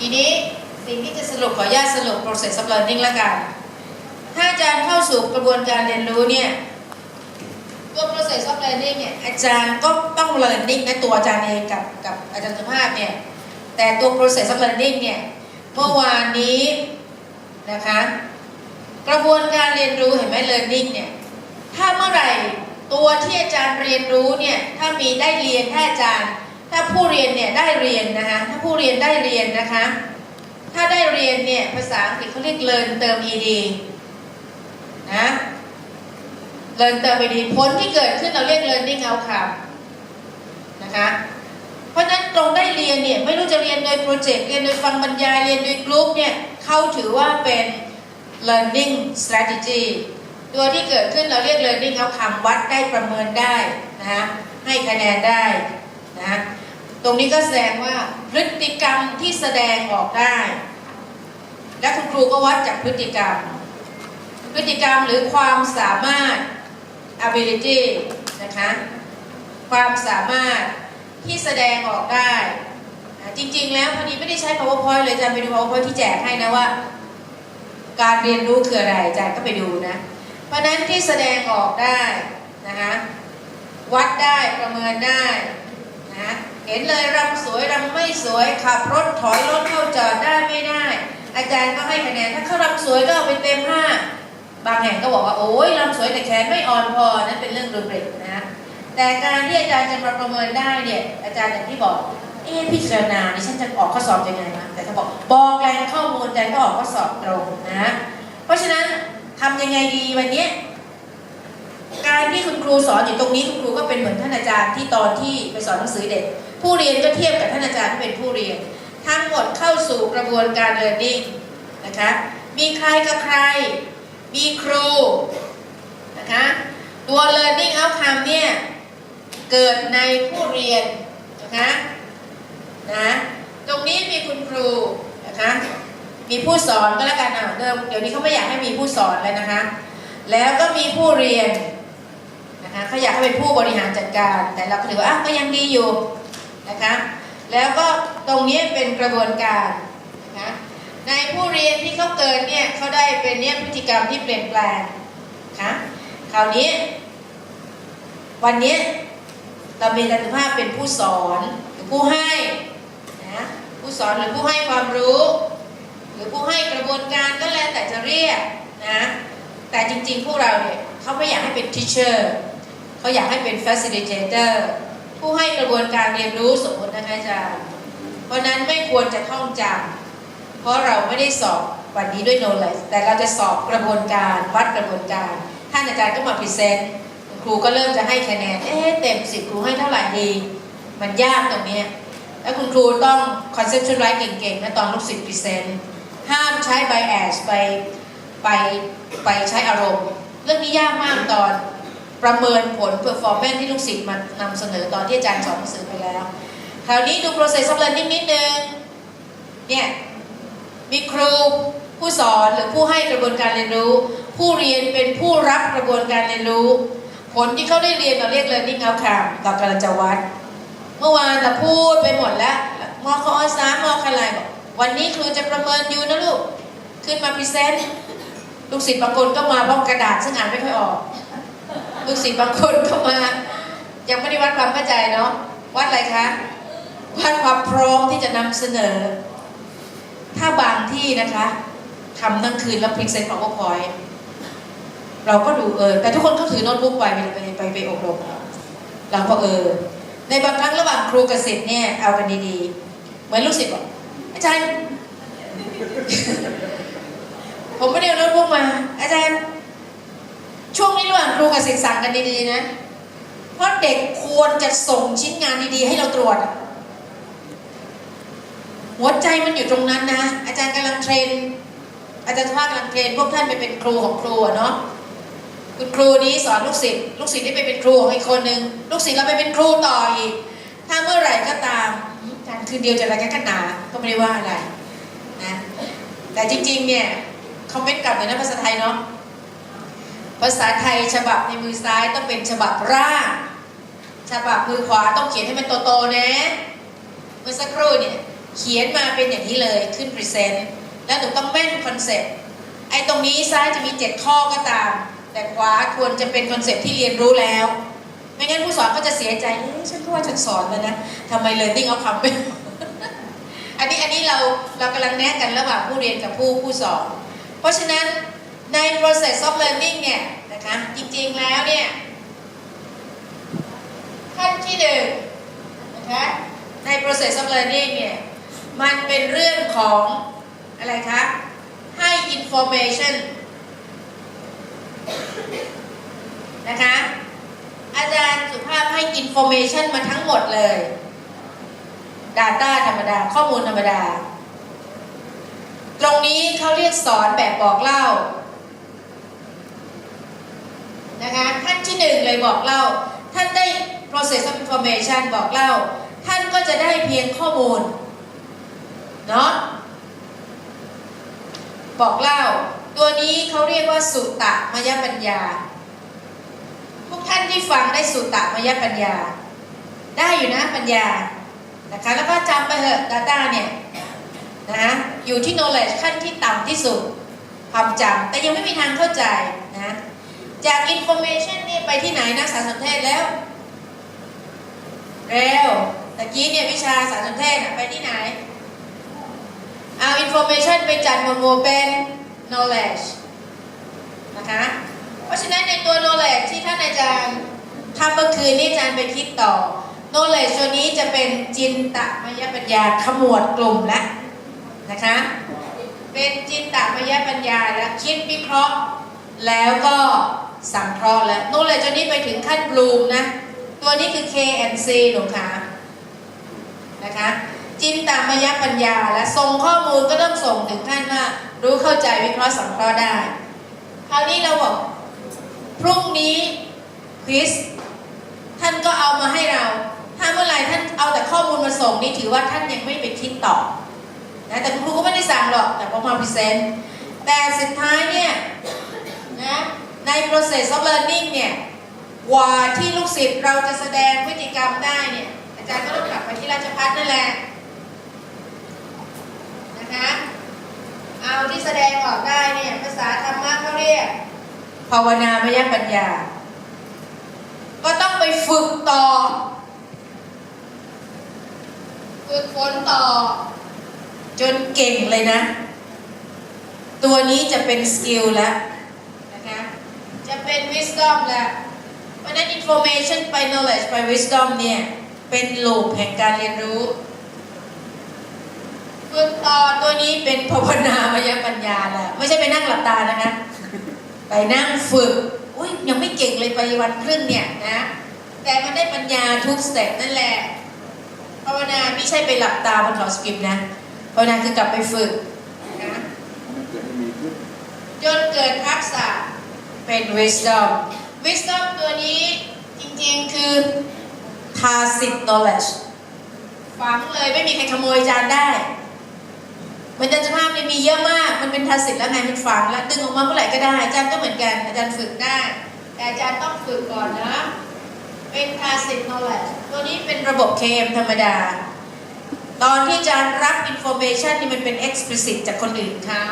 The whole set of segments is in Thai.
ทีนี้สิ่งที่จะสรุปขออนุญาตสรุป process of learning ละกันถ้าอาจารย์เข้าสู่กระบวนการเรียนรู้เนี่ยตัว process of learning เนี่ยอาจารย์ก็ต้อง learning นะตัวอาจารย์เองกับกับอาจารย์สุภาพเนี่ยแต่ตัว process of learning เนี่ยเมื่อวานนี้นะคะกระบวนการเรียนรู้เห็นไหม learning เนี่ยถ้าเมื่อไหร่ตัวที่อาจารย์เรียนรู้เนี่ยถ้ามีได้เรียนถ้าอาจารย์ ถ้าผู้เรียนเนี่ยได้เรียนนะคะถ้าผู้เรียนได้เรียนนะคะ ถ้าได้เรียนเนี่ยภาษาอังกฤษเขาเรียก learn เติม ed นะ learn เติม ed ผลที่เกิดขึ้นเราเรียก learning outcome นะคะเพราะฉะนั้นตรงได้เรียนเนี่ยไม่รู้จะเรียนโดยโปรเจกต์เรียนโดยฟังบรรยายเรียนโดยกลุ่มเนี่ยเขาถือว่าเป็น learning strategy ตัวที่เกิดขึ้นเราเรียก learning outcome วัดได้ประเมินได้นะคะให้คะแนนได้นะ ตรงนี้ก็แสดงว่าพฤติกรรมที่แสดงออกได้ และคุณครูก็วัดจากพฤติกรรม พฤติกรรมหรือความสามารถ ability นะคะ ความสามารถที่แสดงออกได้ จริงๆ แล้วพอดีไม่ได้ใช้ powerpoint เลยจารย์ไปดู powerpoint ที่แจกให้นะว่า การเรียนรู้คืออะไรอาจารย์ก็ไปดูนะ เพราะนั้นที่แสดงออกได้นะคะ วัดได้ประเมินได้นะ เห็นเลยรำสวยรำไม่สวยขับรถถอยรถเข้าจอดได้ไม่ได้ อาจารย์ก็ให้คะแนนถ้าเขารำสวยก็เอาไปเต็มห้าบางแห่งก็บอกว่าโอ้ยรำสวยแต่แขนไม่อ่อนพอนั่นเป็นเรื่องรูปเรกนะแต่การที่อาจารย์จะมาประเมินได้เนี่ยอาจารย์อย่างที่บอกเอ๊พิจารณาดิฉันจะออกข้อสอบยังไงนะแต่ถ้าบอกบอกแหล่งข้อมูลอาจารย์ก็ออกข้อสอบตรงนะเพราะฉะนั้นทำยังไงดีวันเนี้ยการที่คุณครูสอนอยู่ตรงนี้คุณครูก็เป็นเหมือนท่านอาจารย์ที่ตอนที่ไปสอนหนังสือเด็ก ผู้เรียนก็เทียบกับท่านอาจารย์ที่เป็นผู้เรียน ทั้งหมดเข้าสู่กระบวนการ learning นะคะมีใครกับใคร มีครูนะคะตัว learning outcome เนี่ยเกิดในผู้เรียนนะคะนะตรงนี้มีคุณครูนะคะมีผู้สอนก็แล้วกันอะเดิมเดี๋ยวนี้เขาไม่อยากให้มีผู้สอนเลยนะคะ แล้วก็มีผู้เรียนนะคะเขาอยากให้เป็นผู้บริหารจัดการ แต่เราก็ถือว่าอะก็ยังดีอยู่ นะคะ แล้วก็ตรงนี้เป็นกระบวนการนะในผู้เรียนที่เขาเกินเนี่ยเขาได้เป็นเนี่ยพฤติกรรมที่เปลี่ยนแปลงนะคะคราวนี้ วันนี้เรามีอาจารภาพเป็นผู้สอนหรือผู้ให้นะผู้สอนหรือผู้ให้ความรู้ หรือผู้ให้กระบวนการก็แล้วแต่จะเรียกนะแต่จริงๆพวกเราเนี่ยเขาไม่อยากให้เป็น teacher เขาอยากให้เป็น facilitator ผู้ให้กระบวนการเรียนรู้สมมตินะคะอาจารย์ เพราะนั้นไม่ควรจะท่องจำเพราะเราไม่ได้สอบวันนี้ด้วย knowledge แต่เราจะสอบกระบวนการวัดกระบวนการ ท่านอาจารย์ก็มาพรีเซนต์ครูก็เริ่มจะให้คะแนน เอ๊ะเต็มสิบครูให้เท่าไหร่ดี มันยากตรงนี้แล้วคุณครูต้อง conceptualize เก่งๆนะตอนลูกศิษย์พรีเซนต์ห้ามใช้ bias ไปไปไปใช้อารมณ์ เรื่องนี้ยากมากตอน ประเมินผล performance ที่ลูกศิษย์มานำเสนอตอนที่อาจารย์สอนหนังสือไปแล้ว คราวนี้ดู process of learning นิดนึง เนี่ย มีครูผู้สอนหรือผู้ให้กระบวนการเรียนรู้ ผู้เรียนเป็นผู้รับกระบวนการเรียนรู้ ผลที่เขาได้เรียนเราเรียก learning outcome เรากำลังจะวัด เมื่อวานเราพูดไปหมดแล้วมอคอสามมอคลายบอกวันนี้ครูจะประเมินอยู่นะลูก ขึ้นมาพรีเซนต์ลูกศิษย์บางคนก็มาพร้อมกระดาษซึ่งอ่านไม่ค่อยออก ลูกศิษย์บางคนก็มา ยังไม่ได้วัดความเข้าใจเนาะวัดอะไรคะวัดความพร้อมที่จะนำเสนอ ถ้าบางที่นะคะทำทั้งคืนแล้วพรีเซนต์ของพอยเราก็ดูเออ แต่ทุกคนก็ถือโน้ตบุ๊กไปไปไปไปอบรมเราก็เออ ในบางครั้งระหว่างครูกับศิษย์เนี่ยเอากันดีๆ เหมือนลูกศิษย์บอกอาจารย์ ผมไม่ได้เอาโน้ตบุ๊กมา อาจารย์ ครูกับศิษย์สั่งกันดีๆนะ เพราะเด็กควรจะส่งชิ้นงานดีๆ ให้เราตรวจ หัวใจมันอยู่ตรงนั้นนะ อาจารย์กำลังเทรน อาจารย์ภากำลังเทรน พวกท่านไปเป็นครูของครูอะเนาะคุณครูนี้สอนลูกศิษย์ลูกศิษย์ได้ไปเป็นครูของอีกคนนึงลูกศิษย์เราไปเป็นครูต่ออีกถ้าเมื่อไหร่ก็ตามการคืนเดียวจะอะไรกันกันหนาก็ไม่ได้ว่าอะไรนะแต่จริงๆเนี่ยคอมเมนต์กลับเลยนะภาษาไทยเนาะ ภาษาไทยฉบับในมือซ้ายต้องเป็นฉบับร่าง ฉบับมือขวาต้องเขียนให้มันโตๆนะ เมื่อสักครู่เนี่ยเขียนมาเป็นอย่างนี้เลยขึ้นพรีเซนต์แล้วหนูต้องแม่นคอนเซ็ปต์ไอ้ตรงนี้ซ้ายจะมี 7 ข้อก็ตาม แต่ขวาควรจะเป็นคอนเซ็ปต์ที่เรียนรู้แล้ว ไม่งั้นผู้สอนก็จะเสียใจฉันก็ว่าฉันสอนแล้วนะทำไมเลยติ้งเอาคำไปอันนี้อันนี้เราเรากำลังแนะกันระหว่างผู้เรียนกับผู้ผู้สอน เพราะฉะนั้น ใน process of learning เนี่ยนะคะจริงๆแล้วเนี่ยขั้นที่หนึ่งนะคะใน process of learning เนี่ยมันเป็นเรื่องของอะไรคะให้ information นะคะอาจารย์สุภาพให้ information มาทั้งหมดเลย Data ธรรมดา ข้อมูลธรรมดา ตรงนี้เขาเรียกสอนแบบบอกเล่า นะคะขั้นที่หนึ่งเลยบอกเล่า ท่านได้ process of information บอกเล่า ท่านก็จะได้เพียงข้อมูลเนาะบอกเล่า ตัวนี้เขาเรียกว่าสุตตะมยปัญญาทุกท่านที่ฟังได้สุตตะมยปัญญา ได้อยู่นะปัญญานะคะแล้วก็จำไปเถอะ Data เนี่ยนะอยู่ที่ knowledge ขั้นที่ต่ำที่สุดความจำแต่ยังไม่มีทางเข้าใจนะ จาก information นี่ไปที่ไหนนะสารสนเทศแล้ว เร็วตะกี้เนี่ยวิชาสารสนเทศนะไปที่ไหน เอา information ไปจัดหมวดหมู่เป็น knowledge นะคะ เพราะฉะนั้นในตัว knowledge ที่ท่านอาจารย์ทำเมื่อคืนนี้อาจารย์ไปคิดต่อ knowledge ตัวนี้จะเป็นจินตมยปัญญาขมวดกลุ่มและนะคะ เป็นจินตมยปัญญาและคิดวิเคราะห์แล้วก็ สังเคราะห์แล้วนู่นเลยจนนี้ไปถึงขั้นบลูมนะ ตัวนี้คือ K and C หนูคะนะคะ จินตามยปัญญาและส่งข้อมูลก็ต้องส่งถึงขั้นว่ารู้เข้าใจวิเคราะห์สังเคราะห์ได้ คราวนี้เราบอก พรุ่งนี้ควิสท่านก็เอามาให้เรา ถ้าเมื่อไหร่ท่านเอาแต่ข้อมูลมาส่งนี่ถือว่าท่านยังไม่ไปคิดต่อนะแต่คุณครูก็ไม่ได้สั่งหรอกแต่พอมาพรีเซนต์แต่สุดท้ายเนี่ยนะ ใน process of learning เนี่ยกว่าที่ลูกศิษย์เราจะแสดงพฤติกรรมได้เนี่ยอาจารย์ก็ต้องกลับไปที่ราชพัฒนั่นแหละนะคะเอาที่แสดงออกได้เนี่ยภาษาธรรมะเขาเรียก ภาวนามยปัญญา ก็ต้องไปฝึกต่อ ฝึกฝนต่อ จนเก่งเลยนะ ตัวนี้จะเป็นสกิลแล้วนะคะ จะเป็น wisdom แล้วเพราะนั้น information ไป knowledge ไป wisdom เนี่ย เป็นลูปแห่งการเรียนรู้ฝึกต่อตัวนี้เป็นภาวนามยปัญญาแหล้วไม่ใช่ไปนั่งหลับตานะคะ ไปนั่งฝึกอุ้ยยังไม่เก่งเลยไปวันครึ่งเนี่ยนะ แต่มันได้ปัญญาทุกสเต็ปนั่นแหละภาวนาไม่ใช่ไปหลับตาบนเขาสคริปนะภาวนาคือกลับไปฝึกนะมันเกินจนเกิดทักษะ เป็น wisdom wisdom ตัวนี้จริงๆคือ tacit knowledge ฝังเลยไม่มีใครขโมยจานได้ มันจะภาพเนี่ยมีเยอะมาก มันเป็น tacit แล้วไงมันฝังแล้วดึงออกมาเมื่อไหร่ก็ได้อาจารย์ก็เหมือนกันอาจารย์ฝึกได้ แต่อาจารย์ต้องฝึกก่อนนะ เป็น tacit knowledge ตัวนี้เป็นระบบ KM ธรรมดา ตอนที่อาจารย์รับ information นี่มันเป็น explicit จากคนอื่นเขา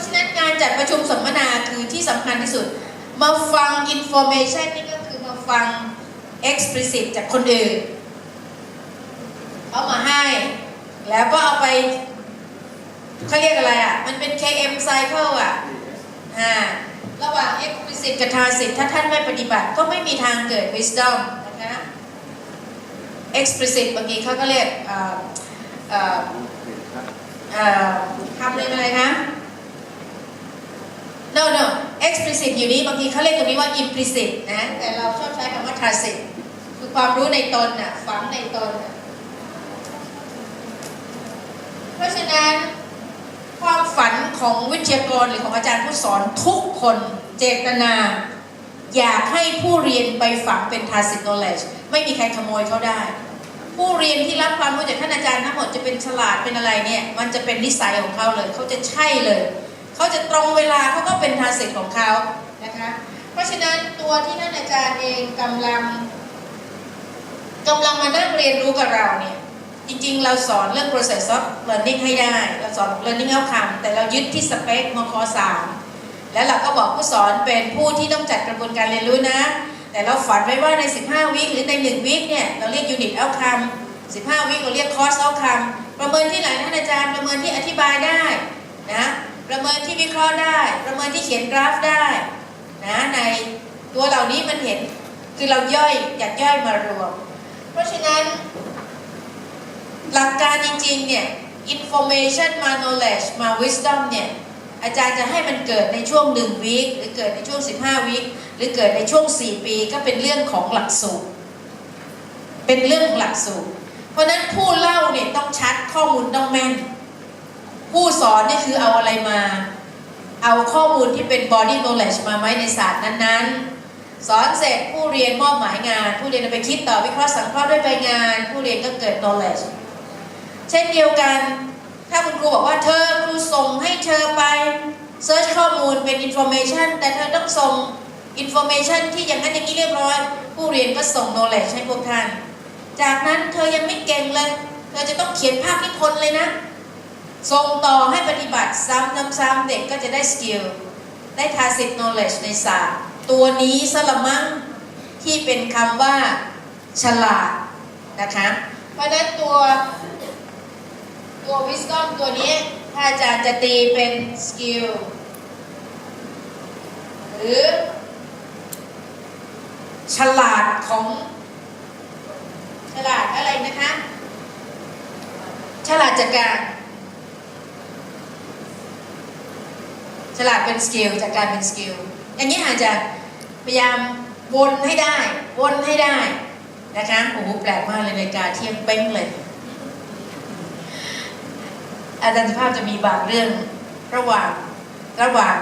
ะฉะนั้นการ จัดประชุมสัมมนาคือที่สำคัญที่สุด มาฟัง information นี่ก็คือมาฟัง explicit จากคนอื่นเอามาให้ แล้วก็เอาไปเขาเรียกอะไรอะ มันเป็น KM cycle อะอ่าระหว่าง explicit กับ tacit ถ้าท่านไม่ปฏิบัติก็ไม่มีทางเกิด wisdom นะคะ explicit บางทีเขาก็เรียกเอ่อเอ่อเห็นชัดเอ่อคำเรียกอะไรคะ no no explicit อยู่นี้บางทีเขาเรียกตรงนี้ว่า implicit นะแต่เราชอบใช้คำว่า tacit คือความรู้ในตนน่ะฝังในตนน่ะเพราะฉะนั้นความฝันของวิทยากรหรือของอาจารย์ผู้สอนทุกคนเจตนา อยากให้ผู้เรียนไปฝังเป็น tacit knowledge ไม่มีใครขโมยเขาได้ ผู้เรียนที่รับความรู้จากท่านอาจารย์ทั้งหมดจะเป็นฉลาดเป็นอะไรเนี่ยมันจะเป็นนิสัยของเขาเลยเขาจะใช่เลย เขาจะตรงเวลาเขาก็เป็นทาสิทของเขานะคะเพราะฉะนั้นตัวที่ท่านอาจารย์เองกำลังกำลังมานั่งเรียนรู้กับเราเนี่ยจริงๆ เราสอนเรื่อง process of learning ให้ได้ เราสอน learning outcome แต่เรายึดที่สเปคมคสามแล้วเราก็บอกผู้สอนเป็นผู้ที่ต้องจัดกระบวนการเรียนรู้นะ แต่เราฝันไว้ว่าใน 15 วิหรือใน 1 วิเนี่ย เราเรียก unit outcome 15 วิเราเรียก course outcome ประเมินที่ไหนท่านอาจารย์ ประเมินที่อธิบายได้นะ ประเมินที่วิเคราะห์ได้ ประเมินที่เขียนกราฟได้นะในตัวเหล่านี้มันเห็นคือเราย่อยอยากย่อยมารวม เพราะฉะนั้น หลักการจริงๆเนี่ย information มา knowledge มา wisdom เนี่ยอาจารย์จะให้มันเกิดในช่วง1วีคหรือเกิดในช่วง 15วีคหรือเกิดในช่วง 4 ปีก็เป็นเรื่องของหลักสูตร เป็นเรื่องของหลักสูตร เพราะนั้นผู้เล่าเนี่ยต้องชัดข้อมูลต้องแม่น ผู้สอนนี่คือเอาอะไรมา เอาข้อมูลที่เป็น body knowledge มาไว้ในศาสตร์นั้นๆ สอนเสร็จผู้เรียนมอบหมายงาน ผู้เรียนไปคิดต่อวิเคราะห์สังเคราะห์ด้วยใบงาน ผู้เรียนก็เกิด knowledge เช่นเดียวกัน ถ้าคุณครูบอกว่าเธอครูส่งให้เธอไปเซิร์ชข้อมูลเป็น information แต่เธอต้องส่ง information ที่อย่างนั้นอย่างนี้เรียบร้อย ผู้เรียนก็ส่ง knowledge ให้พวกท่าน จากนั้นเธอยังไม่เก่งเลย เธอจะต้องเขียนภาพนิพนธ์เลยนะ ส่งต่อให้ปฏิบัติซ้ำๆๆเด็กก็จะได้สกิลได้ tacit knowledge ในศาสตร์ ตัวนี้สละมั้งที่เป็นคำว่าฉลาดนะคะ เพราะนั้นตัวตัว wisdom ตัวนี้ถ้าอาจารย์จะตีเป็น skill หรือฉลาดของฉลาดอะไรนะคะ ฉลาดจัดการ ฉลาดเป็นสกิลจากการเป็นสกิลอย่างนี้อาจจะพยายามวนให้ได้ วนให้ได้นะคะโอ้โหแปลกมากเลยในการเที่ยงเป้งเลย อาจารย์สุภาพจะมีบางเรื่องระหว่างระหว่าง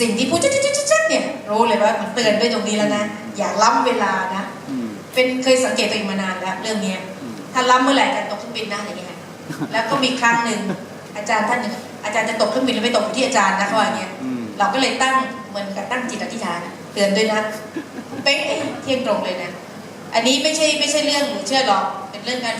สิ่งที่พูดจ๊ดๆๆๆเนี่ยรู้เลยว่ามันเตือนด้วยตรงนี้แล้วนะ อย่าล้ำเวลานะเป็นเคยสังเกตตัวเองมานานแล้วเรื่องเนี้ยถ้าล้ำเมื่อไหร่กันตกเครื่องบินนะอย่างเงี้ยแล้วก็มีครั้งหนึ่งอาจารย์ท่านหนึ่ง อาจารย์จะตกเครื่องบินแล้วไปตกอยู่ที่อาจารย์นะเขาว่าอย่างเงี้ยอืมเราก็เลยตั้งเหมือนกับตั้งจิตอธิษฐานเตือนด้วยนะเป๊ะเที่ยงตรงเลยนะ อันนี้ไม่ใช่ไม่ใช่เรื่องหนูเชื่อหรอกเป็นเรื่องการ